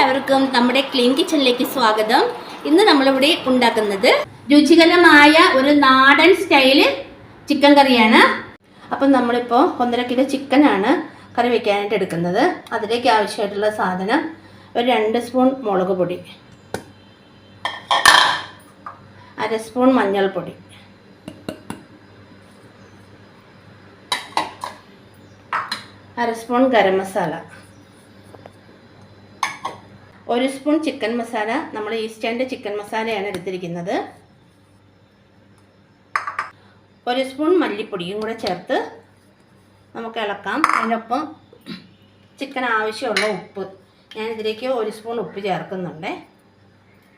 എല്ലാവർക്കും നമ്മുടെ ക്ലീൻ കിച്ചണിലേക്ക് സ്വാഗതം. ഇന്ന് നമ്മളിവിടെ ഉണ്ടാക്കുന്നത് രുചികരമായ ഒരു നാടൻ സ്റ്റൈൽ ചിക്കൻ കറിയാണ്. അപ്പം നമ്മളിപ്പോൾ ഒന്നര കിലോ ചിക്കനാണ് കറി വെക്കാനായിട്ട് എടുക്കുന്നത്. അതിലേക്ക് ആവശ്യമായിട്ടുള്ള സാധനം ഒരു രണ്ട് സ്പൂൺ മുളക് പൊടി അര സ്പൂൺ മഞ്ഞൾപ്പൊടി അര സ്പൂൺ ഗരം മസാല ഒരു സ്പൂൺ ചിക്കൻ മസാല നമ്മൾ ഈസ്റ്റേന്റെ ചിക്കൻ മസാലയാണ് എടുത്തിരിക്കുന്നത്. ഒരു സ്പൂൺ മല്ലിപ്പൊടിയും കൂടെ ചേർത്ത് നമുക്ക് ഇളക്കാം. അതിനൊപ്പം ചിക്കൻ ആവശ്യമുള്ള ഉപ്പ്. ഞാൻ ഇതിലേക്ക് ഒരു സ്പൂൺ ഉപ്പ് ചേർക്കുന്നുണ്ട്.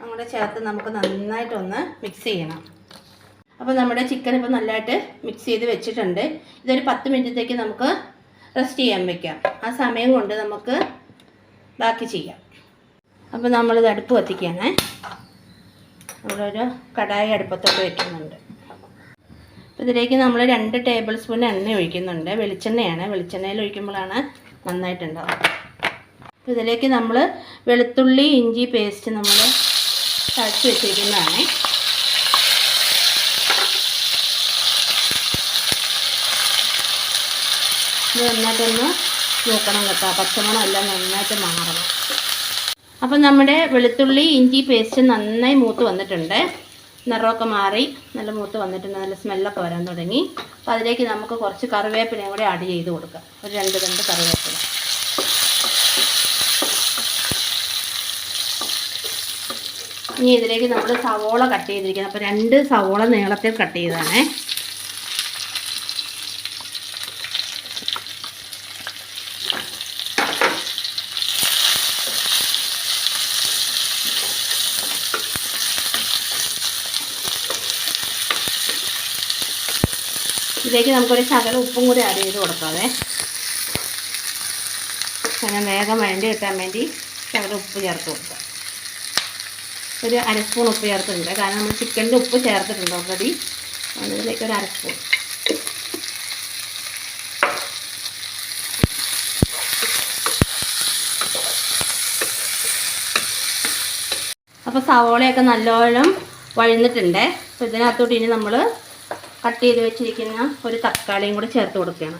അങ്ങോട്ട് ചേർത്ത് നമുക്ക് നന്നായിട്ടൊന്ന് മിക്സ് ചെയ്യണം. അപ്പോൾ നമ്മുടെ ചിക്കൻ ഇപ്പോൾ നല്ലതായിട്ട് മിക്സ് ചെയ്ത് വെച്ചിട്ടുണ്ട്. ഇതൊരു പത്ത് മിനിറ്റത്തേക്ക് നമുക്ക് റെസ്റ്റ് ചെയ്യാൻ വയ്ക്കാം ആ സമയം കൊണ്ട് നമുക്ക് ബാക്കി ചെയ്യാം. അപ്പോൾ നമ്മളിത് അടുപ്പ് കത്തിക്കുകയാണേ നമ്മളൊരു കടായി അടുപ്പത്തോട്ട് വയ്ക്കുന്നുണ്ട് ഇതിലേക്ക് നമ്മൾ രണ്ട് ടേബിൾ സ്പൂൺ എണ്ണ ഒഴിക്കുന്നുണ്ട്. വെളിച്ചെണ്ണയാണ്. വെളിച്ചെണ്ണയിൽ ഒഴിക്കുമ്പോഴാണ് നന്നായിട്ടുണ്ടാവുക. അപ്പോൾ ഇതിലേക്ക് നമ്മൾ വെളുത്തുള്ളി ഇഞ്ചി പേസ്റ്റ് നമ്മൾ തഴച്ച് വെച്ചിരിക്കുന്നതാണ്. ഇത് നന്നായിട്ടൊന്ന് നോക്കണം കേട്ടോ. പച്ചമണം എല്ലാം നന്നായിട്ട് മാറണം. അപ്പം നമ്മുടെ വെളുത്തുള്ളി ഇഞ്ചി പേസ്റ്റ് നന്നായി മൂത്ത് വന്നിട്ടുണ്ട്. നിറമൊക്കെ മാറി നല്ല മൂത്ത് വന്നിട്ടുണ്ട്. നല്ല സ്മെല്ലൊക്കെ വരാൻ തുടങ്ങി. അപ്പോൾ അതിലേക്ക് നമുക്ക് കുറച്ച് കറിവേപ്പിലയും കൂടി ആഡ് ചെയ്ത് കൊടുക്കാം. ഒരു രണ്ട് രണ്ട് കറിവേപ്പില. ഇനി ഇതിലേക്ക് നമ്മൾ സവോള കട്ട് ചെയ്തിരിക്കുന്നത് അപ്പോൾ രണ്ട് സവോള നീളത്തിൽ കട്ട് ചെയ്തതാണേ. ഇതിലേക്ക് നമുക്കൊരു ശകലം ഉപ്പും കൂടി ആഡ് ചെയ്ത് കൊടുക്കാവേ. അങ്ങനെ വേഗം വേണ്ടി കിട്ടാൻ വേണ്ടി ശകലം ഉപ്പ് ചേർത്ത് കൊടുക്കാം. ഒരു അരസ്പൂൺ ഉപ്പ് ചേർത്തിട്ടുണ്ട്. കാരണം നമ്മൾ ചിക്കനിൽ ഉപ്പ് ചേർത്തിട്ടുണ്ട് ഓൾറെഡി അതിലേക്ക് ഒരു അരസ്പൂൺ അപ്പോൾ സവോളയൊക്കെ നല്ലോണം വഴന്നിട്ടുണ്ട്. അപ്പോൾ ഇതിനകത്തോട്ട് ഇനി നമ്മൾ കട്ട് ചെയ്ത് വെച്ചിരിക്കുന്ന ഒരു തക്കാളിയും കൂടി ചേർത്ത് കൊടുക്കുകയാണ്.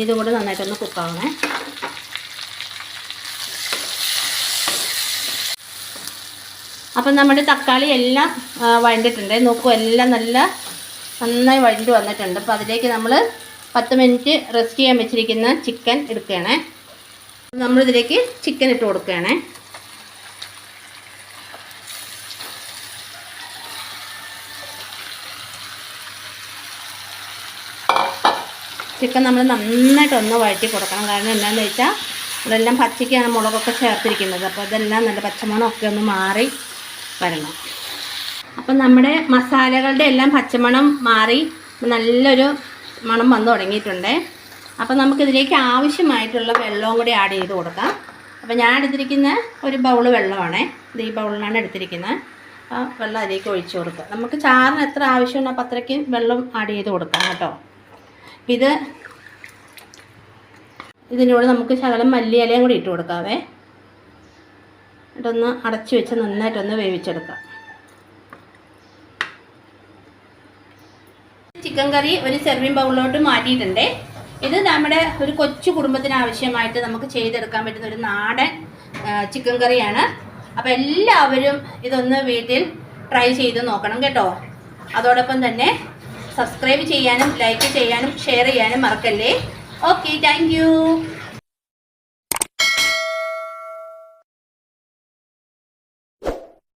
ഇതും കൂടി നന്നായിട്ടൊന്ന് കുക്കാവണേ. അപ്പം നമ്മുടെ തക്കാളി എല്ലാം വഴണ്ടിട്ടുണ്ട്. നോക്കൂ എല്ലാം നല്ല നന്നായി വഴണ്ടി വന്നിട്ടുണ്ട്. അപ്പോൾ അതിലേക്ക് നമ്മൾ പത്ത് മിനിറ്റ് റെസ്റ്റ് ചെയ്യാൻ വെച്ചിരിക്കുന്ന ചിക്കൻ എടുക്കുകയാണേ. നമ്മളിതിലേക്ക് ചിക്കൻ ഇട്ട് കൊടുക്കുകയാണേ. ചിക്കൻ നമ്മൾ നന്നായിട്ട് ഒന്ന് വഴറ്റി കൊടുക്കണം. കാരണം എന്താണെന്ന് വെച്ചാൽ ഇതെല്ലാം പച്ചയ്ക്കാണ് മുളകൊക്കെ ചേർത്തിരിക്കുന്നത്. അപ്പോൾ ഇതെല്ലാം നല്ല പച്ചമണമൊക്കെ ഒന്ന് മാറി വരണം. അപ്പം നമ്മുടെ മസാലകളുടെ എല്ലാം പച്ചമണം മാറി നല്ലൊരു മണം വന്നു തുടങ്ങിയിട്ടുണ്ട്. അപ്പം നമുക്കിതിലേക്ക് ആവശ്യമായിട്ടുള്ള വെള്ളവും കൂടി ആഡ് ചെയ്ത് കൊടുക്കാം. അപ്പം ഞാൻ എടുത്തിരിക്കുന്ന ഒരു ബൗൾ വെള്ളമാണേ. ഇത് ഈ ബൗളിലാണ് എടുത്തിരിക്കുന്നത്. ആ വെള്ളം അതിലേക്ക് ഒഴിച്ചു കൊടുക്കുക. നമുക്ക് ചാറിന് എത്ര ആവശ്യമുണ്ടോ അപ്പം അത്രയ്ക്ക് വെള്ളം ആഡ് ചെയ്ത് കൊടുക്കാം കേട്ടോ. ഇത് ഇതിനോട് നമുക്ക് ശകലം മല്ലി ഇലയും കൂടി ഇട്ട് കൊടുക്കാവേ. എന്നിട്ടൊന്ന് അടച്ചു വെച്ച് നന്നായിട്ടൊന്ന് വേവിച്ചെടുക്കാം. ചിക്കൻ കറി ഒരു സെർവിങ് ബൗളിലോട്ട് മാറ്റിയിട്ടുണ്ട്. ഇത് നമ്മുടെ ഒരു കൊച്ചു കുടുംബത്തിന് ആവശ്യമായിട്ട് നമുക്ക് ചെയ്തെടുക്കാൻ പറ്റുന്ന ഒരു നാടൻ ചിക്കൻ കറിയാണ്. അപ്പോൾ എല്ലാവരും ഇതൊന്ന് വീട്ടിൽ ട്രൈ ചെയ്ത് നോക്കണം കേട്ടോ. അതോടൊപ്പം തന്നെ സബ്സ്ക്രൈബ് ചെയ്യാനും ലൈക്ക് ചെയ്യാനും ഷെയർ ചെയ്യാനും മറക്കല്ലേ? Okay thank